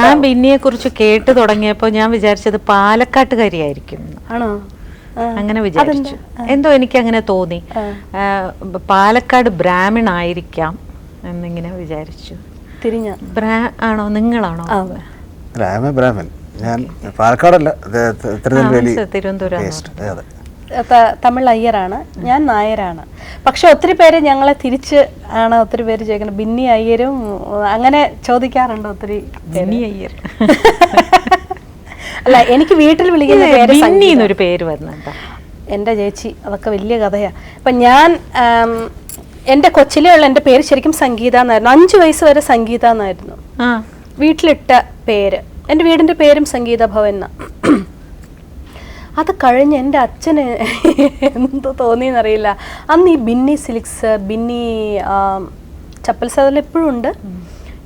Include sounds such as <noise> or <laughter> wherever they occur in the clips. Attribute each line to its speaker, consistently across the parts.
Speaker 1: ഞാൻ ബിന്നിയെ കുറിച്ച് കേട്ട് തുടങ്ങിയപ്പോൾ ഞാൻ വിചാരിച്ചത് പാലക്കാട്ടുകാരിയായിരിക്കും. കരിയായിരിക്കും
Speaker 2: ആണോ
Speaker 1: അങ്ങനെ വിചാരിച്ചു. എന്തോ എനിക്ക് അങ്ങനെ തോന്നി പാലക്കാട് ബ്രാഹ്മൺ ആയിരിക്കാം എന്നിങ്ങനെ വിചാരിച്ചു.
Speaker 2: തിരിഞ്ഞ.
Speaker 1: ബ്രാ ആണോ? നിങ്ങളാണോ?
Speaker 2: ബ്രാഹ്മൺ
Speaker 3: രാമ ബ്രാഹ്മൻ. ഞാൻ പാലക്കാടല്ല
Speaker 1: തിരുവനന്തപുരം
Speaker 2: തമിഴ് അയ്യരാണ്. ഞാൻ നായരാണ്. പക്ഷെ ഒത്തിരി പേര് ഞങ്ങളെ തിരിച്ച് ആണ് ഒത്തിരി പേര് ചോദിക്കുന്നത്. ബിന്നി അയ്യരും അങ്ങനെ ചോദിക്കാറുണ്ട് ഒത്തിരി
Speaker 1: ബിന്നി അയ്യർ. <laughs>
Speaker 2: അല്ല എനിക്ക് വീട്ടിൽ വിളിക്കുന്ന പേര്
Speaker 1: ബിന്നി എന്നൊരു പേര് വരുന്നുണ്ട്.
Speaker 2: എന്റെ ചേച്ചി അതൊക്കെ വലിയ കഥയാണ് അപ്പം ഞാൻ എന്റെ കൊച്ചിലെയുള്ള എന്റെ പേര് ശരിക്കും സംഗീത എന്നായിരുന്നു. അഞ്ച് വയസ്സ് വരെ സംഗീത എന്നായിരുന്നു. വീട്ടിലിട്ട പേര്. എന്റെ വീടിന്റെ പേരും സംഗീത ഭവൻ എന്നാ. അത് കഴിഞ്ഞ് എന്റെ അച്ഛന് എന്ത് തോന്നിയെന്നറിയില്ല. അന്ന് ഈ ബിന്നി സിലിക്സ് ബിന്നി ചപ്പൽ സാധനം എപ്പോഴും ഉണ്ട്.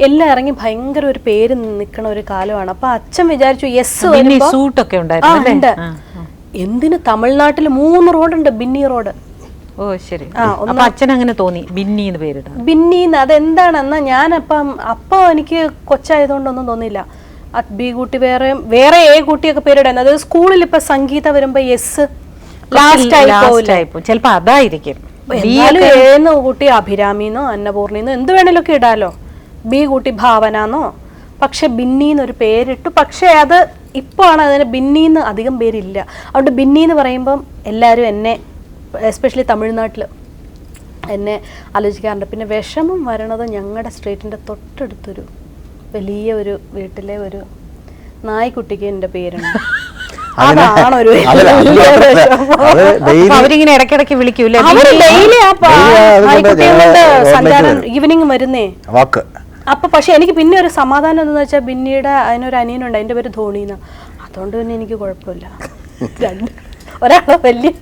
Speaker 2: എല്ലാം ഇറങ്ങി ഭയങ്കര ഒരു പേര് നിൽക്കണ ഒരു കാലമാണ്. അപ്പൊ അച്ഛൻ വിചാരിച്ചു യെസ്
Speaker 1: സൂട്ടൊക്കെ
Speaker 2: ഉണ്ട്. എന്തിന് തമിഴ്നാട്ടിൽ മൂന്ന് റോഡുണ്ട് ബിന്നി റോഡ്.
Speaker 1: ഓ ശരി. അപ്പൊ അച്ഛൻ അങ്ങനെ തോന്നി ബിന്നി എന്ന് പേരിടാൻ.
Speaker 2: ബിന്നി അതെന്താണെന്ന് ഞാനപ്പം അപ്പോൾ എനിക്ക് കൊച്ചായതുകൊണ്ടൊന്നും തോന്നിയില്ല. അത് ബി കൂട്ടി വേറെ വേറെ എ കൂട്ടിയൊക്കെ പേരിടുന്നത്. അതായത് സ്കൂളിൽ ഇപ്പൊ സംഗീത വരുമ്പോ എസ് ലാസ്റ്റ് ആയി
Speaker 1: ചിലപ്പോ അതായിരിക്കും.
Speaker 2: എന്നാലും ഏന്ന് കൂട്ടി അഭിരാമിന്നോ അന്നപൂർണിന്നോ എന്ത് വേണേലും ഒക്കെ ഇടാലോ. ബി കൂട്ടി ഭാവനാന്നോ. പക്ഷെ ബിന്നീന്നൊരു പേരിട്ടു. പക്ഷെ അത് ഇപ്പോൾ ആണ് അതിന് ബിന്നിന്ന് അധികം പേരില്ല. അതുകൊണ്ട് ബിന്നി എന്ന് പറയുമ്പം എല്ലാവരും എന്നെ എസ്പെഷ്യലി തമിഴ്നാട്ടിൽ എന്നെ ആലോചിക്കാറുണ്ട്. പിന്നെ വിഷമം വരണത് ഞങ്ങളുടെ സ്ട്രീറ്റിന്റെ തൊട്ടടുത്തൊരു വലിയ ഒരു വീട്ടിലെ ഒരു നായ്ക്കുട്ടിക്ക് എന്റെ പേരുണ്ട്.
Speaker 1: അവരിങ്ങനെ ഇടയ്ക്കിടയ്ക്ക്
Speaker 2: സഞ്ചാരം
Speaker 3: വരും.
Speaker 2: ഈവനിങ് വരുന്നേ.
Speaker 3: വാക്ക്.
Speaker 2: അപ്പൊ പക്ഷെ എനിക്ക് പിന്നെ ഒരു സമാധാനം എന്താണെന്ന് വെച്ചാൽ ബിന്നിയുടെ അതിനൊരു അനിയനുണ്ട് അതിന്റെ പേര് ധോണിന്ന്. അതുകൊണ്ട് തന്നെ എനിക്ക് കുഴപ്പമില്ല. <laughs> രണ്ട് ഒരാളെ വലിയ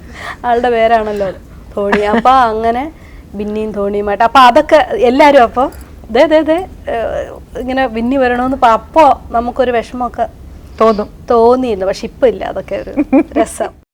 Speaker 2: ആളുടെ പേരാണല്ലോ. ധോണി. അപ്പൊ അങ്ങനെ ബിന്നിയും ധോണിയുമായിട്ട്. അപ്പൊ അതൊക്കെ എല്ലാരും അപ്പൊ ദേ ദേ ദേ ഇങ്ങനെ വിന്നി വരണമെന്ന് അപ്പൊ അപ്പോ നമുക്കൊരു വിഷമമൊക്കെ
Speaker 1: തോന്നും.
Speaker 2: തോന്നിയിരുന്നു. പക്ഷെ ഇപ്പൊ ഇല്ല. അതൊക്കെ ഒരു രസം.